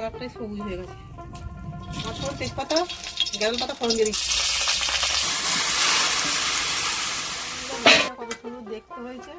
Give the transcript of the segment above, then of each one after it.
কালারটাই সবুজ হয়ে গেছে। তারপর তেজপাতা গেল পাতা ফোড়ন দিয়ে দিচ্ছি। কত সুন্দর দেখতে হয়েছে।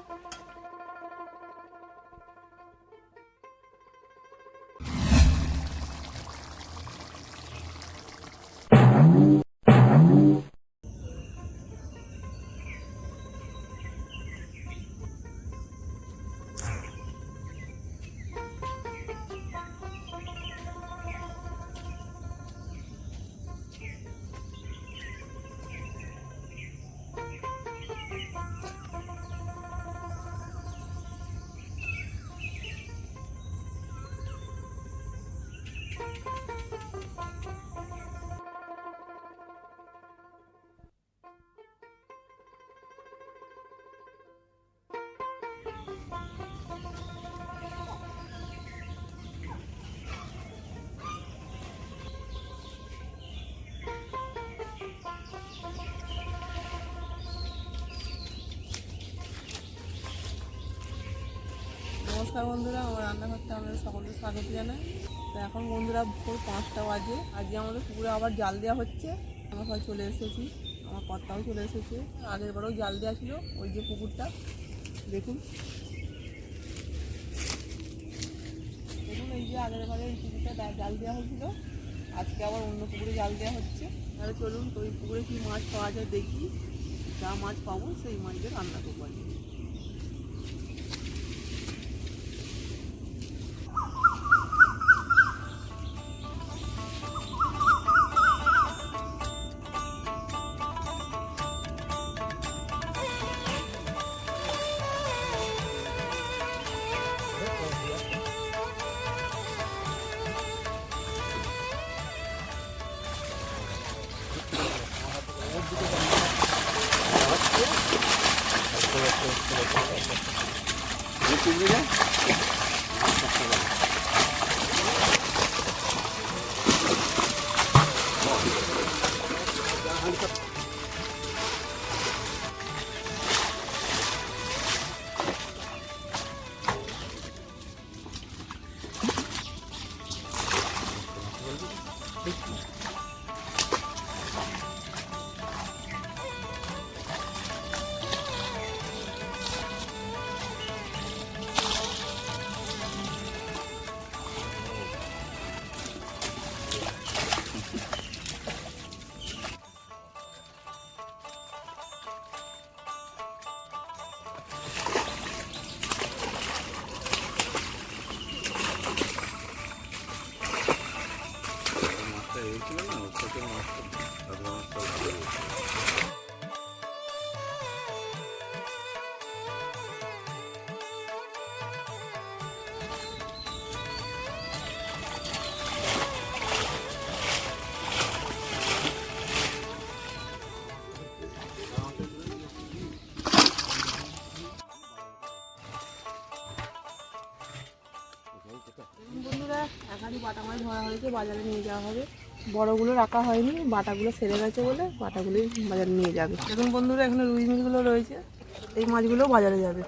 নমস্কার বন্ধুরা, আমার রান্নাঘরটা আমাদের সকলকে স্বাগত জানাই। তো এখন বন্ধুরা ভোর পাঁচটা বাজে। আজকে আমাদের পুকুরে আবার জাল দেওয়া হচ্ছে। আমরা সবাই চলে এসেছি। আমার কর্তাও চলে এসেছে। আগের বারেও জাল দেওয়া ছিল ওই যে পুকুরটা। দেখুন। দেখুন, এই যে আগের বারে এই পুকুরটা জাল দেওয়া হয়েছিল। আজকে আবার অন্য পুকুরে জাল দেওয়া হচ্ছে। তাহলে চলুন তো ওই পুকুরে কী মাছ পাওয়া যায় দেখি। যা মাছ পাবো সেই মাছ দিয়ে রান্না করব মাছ ধরা হয়েছে, বাজারে নিয়ে যাওয়া হবে। বড়গুলো রাখা হয়নি, বাটাগুলো সেরে গেছে বলে বাটাগুলোই বাজারে নিয়ে যাবে। দেখুন বন্ধুরা, এখানে রুই মাছগুলো রয়েছে। এই মাছগুলো বাজারে যাবে।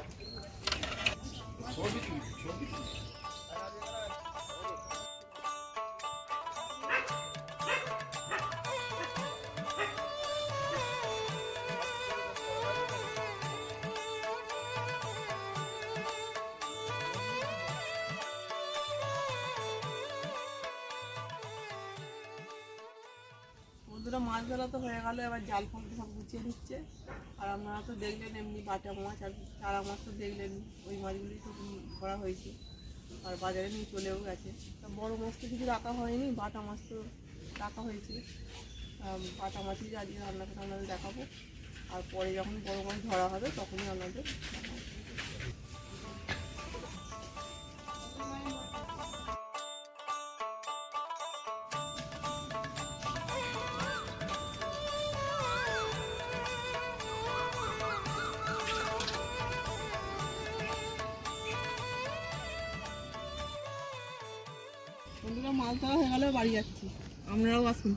বন্ধুরা মাছ ধরা তো হয়ে গেল, এবার জাল ফাল সব গুছিয়ে দিচ্ছে আর আপনারা তো দেখলেন এমনি বাটা মাছ, আর চারা মাছ তো দেখলেন, ওই মাছগুলি তো ধরা হয়েছে। আর বাজারে নিয়ে চলেও গেছে। তা বড় মাছ তো কিছু রাখা হয়নি, বাটা মাছ তো রাখা হয়েছে। বাটা মাছই আজকে রান্না করে আপনাদের দেখাবো। আর পরে যখন বড় মাছ ধরা হবে, তখনই আপনাদের দেখাবো। মাছ ধরা হয়ে গেলেও বাড়ি যাচ্ছি। আমরাও আসুন।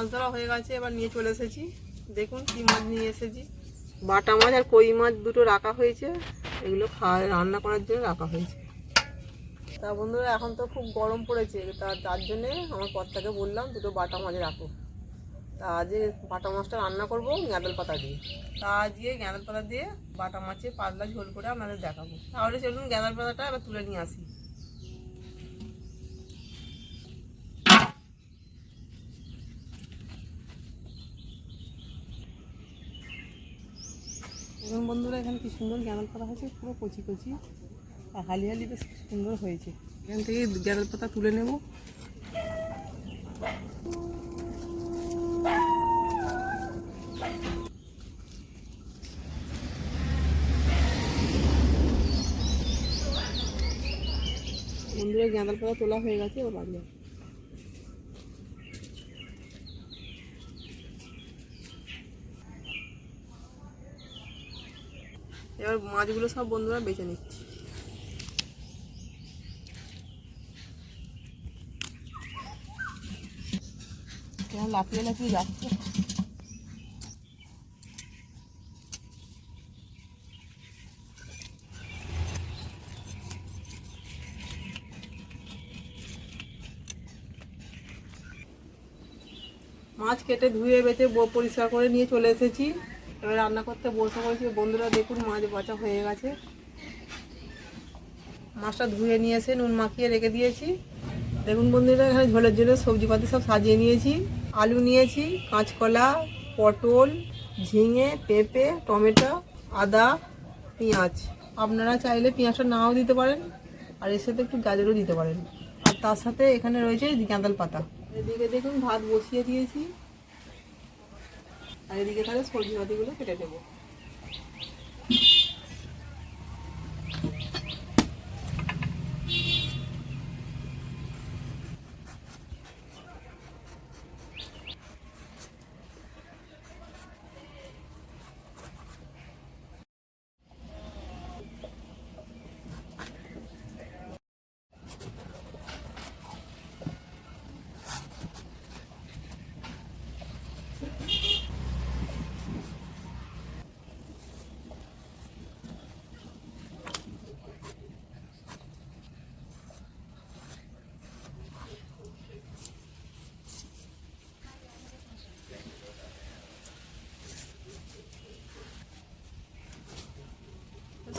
মাছ ধরা হয়ে গেছে এবার নিয়ে চলে এসেছি। দেখুন কি মাছ নিয়ে এসেছি। বাটা মাছ আর কই মাছ দুটো রাখা হয়েছে এগুলো খাওয়া রান্না করার জন্য রাখা হয়েছে। তা বন্ধুরা এখন তো খুব গরম পড়েছে তা তার জন্যে আমার কর্তাকে বললাম দুটো বাটা মাছ রাখো। তা আজকে বাটা মাছটা রান্না করব গ্যাঁদাল পাতা দিয়ে। তা আজকে গ্যাঁদাল পাতা দিয়ে বাটা মাছের পাতলা ঝোল করে আপনাদের দেখাবো। তাহলে চলুন গ্যাঁদাল পাতাটা এবার তুলে নিয়ে আসি। এবং বন্ধুরা, এখানে কি সুন্দর গ্যাঁদাল পাতা হয়েছে? পুরো কচি কচি আর হালি হালি বেশ সুন্দর হয়েছে। এখান থেকে গ্যাঁদাল পাতা তুলে নেব। বন্ধুরা গ্যাঁদাল পাতা তোলা হয়ে গেছে, এবার বাড়ি এবার মাছগুলো সব বন্ধুরা বেছে নিচ্ছি। কেমন লাফিয়ে লাফিয়ে যাচ্ছে। মাছ কেটে ধুয়ে বেঁচে ব- পরিষ্কার করে নিয়ে চলে এসেছি। এবার রান্না করতে বসে পড়েছি। বন্ধুরা দেখুন, মাছ বাছা হয়ে গেছে। মাছটা ধুয়ে নিয়ে এসে নুন মাখিয়ে রেখে দিয়েছি। দেখুন বন্ধুরা, এখানে ঝোলের জন্য সবজিপাতি সব সাজিয়ে নিয়েছি। আলু নিয়েছি, কাঁচকলা, পটল, ঝিঙে, পেঁপে, টমেটো, আদা, পেঁয়াজ। আপনারা চাইলে পেঁয়াজটা নাও দিতে পারেন, আর এর সাথে একটু গাজরও দিতে পারেন। আর তার সাথে এখানে রয়েছে গাঁদাল পাতা। এদিকে দেখুন, ভাত বসিয়ে দিয়েছি। আর এদিকে তাহলে সবজি বাতিগুলো কেটে দেবো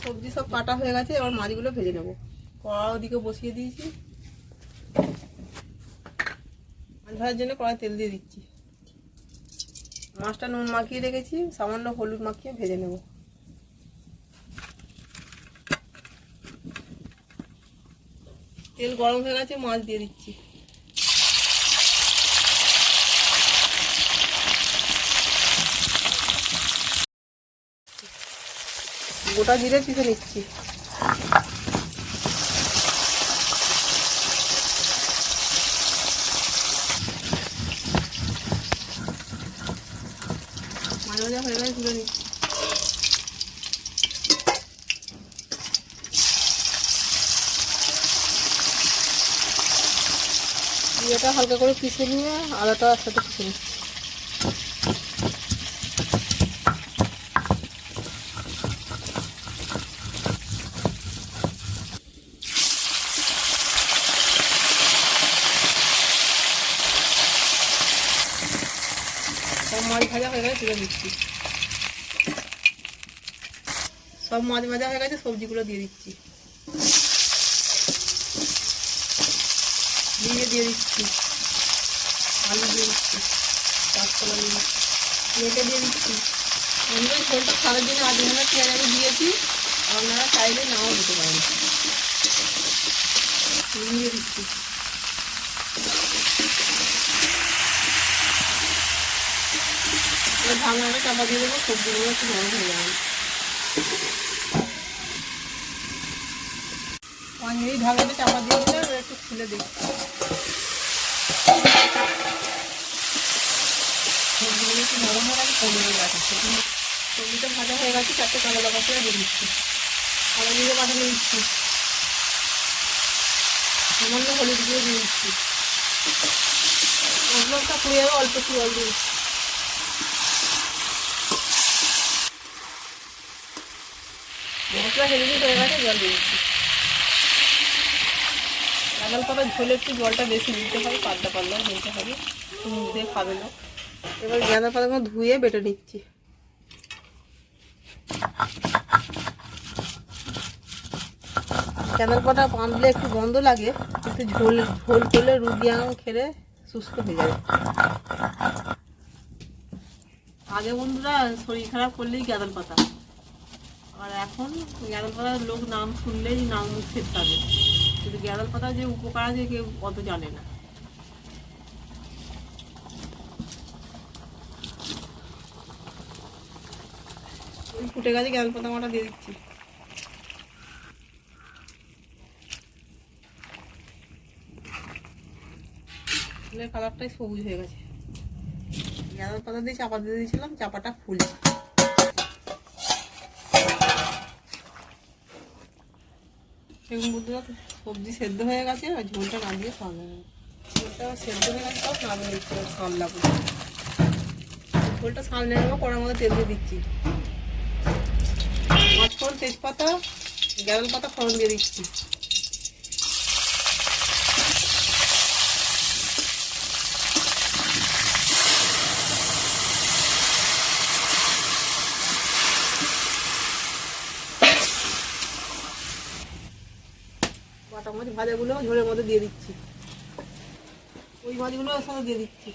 সবজি সব কাটা হয়ে গেছে, এবার মাছগুলো ভেজে নেব। কড়া ওদিকে বসিয়ে দিয়েছি। মাছ ভাজার জন্য কড়াই তেল দিয়ে দিচ্ছি। মাছটা নুন মাখিয়ে রেখেছি, সামান্য হলুদ মাখিয়ে ভেজে নেব। তেল গরম হয়ে গেছে, মাছ দিয়ে দিচ্ছি। গোটা জিরে পিষে নিচ্ছি। মাঝে মাঝে হয়ে জিরেটা হালকা করে পিষে নিয়ে আদাটা সাথে পিষে নিচ্ছি সব মাছ তুলে দিচ্ছি। সব মাছ ভাজা হয়ে গেছে, সবজিগুলো দিয়ে দিচ্ছি। দিয়ে দিয়ে দিচ্ছি। আলু দিয়ে দিচ্ছি কাঁচকলা দিয়ে মেটে দিয়ে দিচ্ছি। আমরা ঝোলটা খাওয়ার জন্য আধ ঘণ্টা পেঁয়াজ আলু দিয়েছি, আপনারা চাইলে নাও দিতে পারেন। দিচ্ছি। এবার ঢাকনাটা চাপা দিয়ে দেবো, সবজিগুলো একটু নরম হয়ে যাবে। মিনিট ঢাকনাটা চাপা দিয়ে দিলে একটু খুলে দেখি। সবজিগুলো একটু নরম হয়ে গেছে গেছে। সবজি সবজিটা ভাজা হয়ে গেছে, চারটে কালো লঙ্কা করে দিয়ে দিচ্ছি। কালো জিরে পাঠানো দিচ্ছি। সামান্য হলুদ দিয়ে দিয়ে দিচ্ছি। যাবে অল্প একটু দিয়ে দিচ্ছি। মশলা হেলদি হয়ে গেছে, জল দিয়ে দিচ্ছি। কাঁঠাল পাতা ঝোলে একটু জলটা বেশি দিতে হবে, পাতলা পাতলা দিতে হবে। দিয়ে খাবে না। এবার গাঁদা পাতাগুলো ধুয়ে বেটে নিচ্ছি। ক্যানেল পাতা বাঁধলে একটু গন্ধ লাগে, একটু ঝোল ঝোল করলে রুগী আঙুল খেলে সুস্থ হয়ে যাবে। আগে বন্ধুরা শরীর খারাপ করলেই গ্যাদাল পাতা। আর এখন গ্যাদাল পাতার লোক নাম শুনলেই নাম মুখ থাকে কিন্তু গ্যাদাল পাতা যে উপকার আছে কেউ অত জানে না। ফুটে গেছে গ্যাদাল পাতা মাটা দিয়ে দিচ্ছি। ফুলের কালারটাই সবুজ হয়ে গেছে। গাঁদার পাতা দিয়ে চাপা দিয়ে দিয়েছিলাম, চাপাটা ফুলে। সেরকম বন্ধুরা, সবজি সেদ্ধ হয়ে গেছে, আর ঝোলটা না দিয়ে সামনে ঝোলটা সেদ্ধ হয়ে গেছে তাও সামনে দিচ্ছি সামলাবো ঝোলটা সামনে নেব, কড়ার মধ্যে তেল দিয়ে দিচ্ছি। পাঁচফোড়ন তেজপাতা গ্যারল পাতা ফোড়ন দিয়ে দিচ্ছি বাটা মাছ ভাজাগুলো ঝোলের মধ্যে দিয়ে দিচ্ছি। ওই মাছগুলো ওর সাথে দিয়ে দিচ্ছি।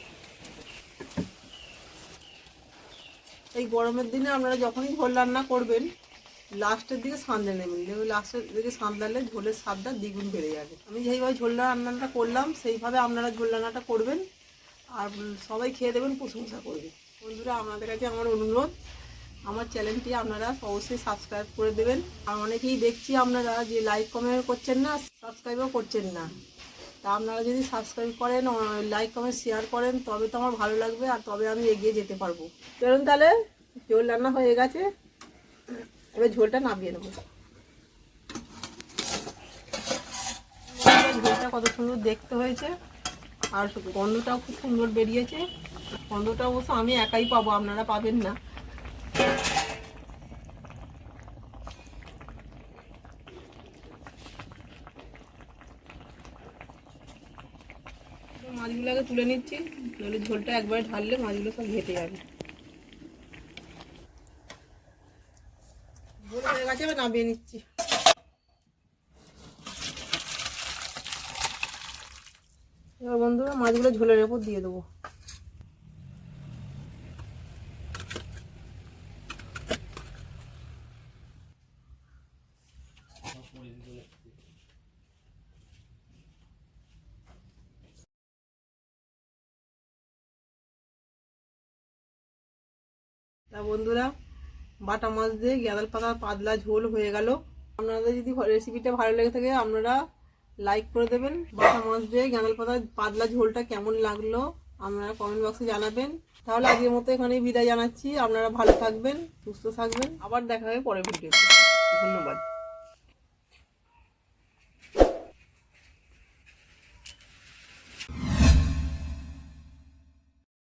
এই গরমের দিনে আপনারা যখনই ঝোল রান্না করবেন, লাস্টের দিকে সাঁতলে নেবেন। দেখবেন লাস্টের দিকে সাঁতলালে ঝোলের স্বাদটা দ্বিগুণ বেড়ে যাবে। আমি যেইভাবে ঝোল রান্নাটা করলাম, সেইভাবে আপনারা ঝোল রান্নাটা করবেন। আর সবাই খেয়ে দেবেন, প্রশংসা করবে বন্ধুরা, আপনাদের কাছে আমার অনুরোধ আমার চ্যানেলটি আপনারা অবশ্যই সাবস্ক্রাইব করে দেবেন। আর অনেকেই দেখছি আপনারা যে লাইক কমেন্ট করছেন না সাবস্ক্রাইবও করছেন না। তা আপনারা যদি সাবস্ক্রাইব করেন লাইক কমেন্ট শেয়ার করেন, তবে তো আমার ভালো লাগবে আর তবে আমি এগিয়ে যেতে পারব। চলুন তাহলে, ঝোল রান্না হয়ে গেছে। এবার ঝোলটা নামিয়ে নেব। ঝোলটা কত সুন্দর দেখতে হয়েছে, আর গন্ধটাও খুব সুন্দর বেরিয়েছে। গন্ধটা অবশ্য আমি একাই পাবো, আপনারা পাবেন না মাছগুলো আগে তুলে নিচ্ছি নইলে ঝোলটা একবারে ঢাললে মাছগুলো সব ঘেটে যাবে। ঝোল হয়ে গেছে নামিয়ে নিচ্ছি। এবার বন্ধুরা মাছগুলো ঝোলের উপর দিয়ে দেবো তা বন্ধুরা। বাটা মাছ দিয়ে গ্যাদাল পাতা, পাতলা ঝোল হয়ে গেল। আপনাদের যদি রেসিপিটা ভালো লেগে থাকে, আপনারা লাইক করে দেবেন। বাটা মাছ দিয়ে গ্যাদাল পাতা, পাতলা ঝোলটা কেমন লাগল, আপনারা কমেন্ট বক্সে জানাবেন। তাহলে আজকের মতো এখানেই বিদায় জানাচ্ছি। আপনারা ভালো থাকবেন, সুস্থ থাকবেন। আবার দেখা হবে পরের ভিডিওতে ধন্যবাদ।